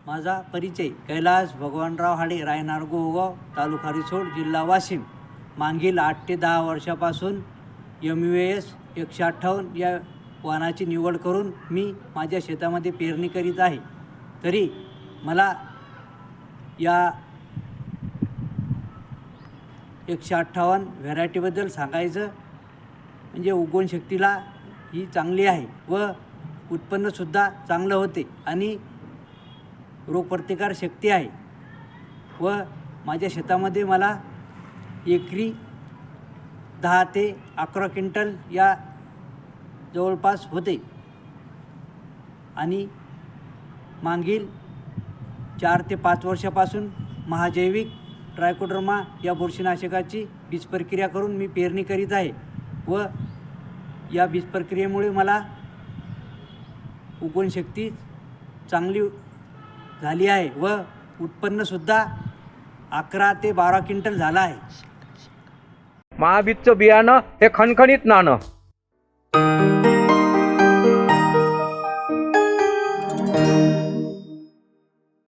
माझा परिचय कैलास भगवानराव हाडे रायनार गोगाव तालुका रिसोड जिल्हा वाशिम. मागील आठ ते दहा वर्षापासून एम यू एस एकशे अठ्ठावन्न या वाहनाची निवड करून मी माझ्या शेतामध्ये पेरणी करीत आहे. तरी मला या एकशे अठ्ठावन्न व्हरायटीबद्दल सांगायचं म्हणजे उगवण शक्तीला ही चांगली आहे व उत्पन्नसुद्धा चांगलं होते आणि रोगप्रतिकार शक्ती आहे. व माझ्या शेतामध्ये मला एकरी दहा ते अकरा क्विंटल या जवळपास होते. आणि मागील चार ते पाच वर्षापासून महाजैविक ट्रायकोड्रमा या बुरशीनाशकाची बीज प्रक्रिया करून मी पेरणी करीत आहे. व या बीज प्रक्रियेमुळे मला उगवण शक्ती चांगली झाली आहे व उत्पन्नसुद्धा अकरा ते बारा क्विंटल झालं आहे. महाबीजचं बियाणं हे खणखणीत नाणं.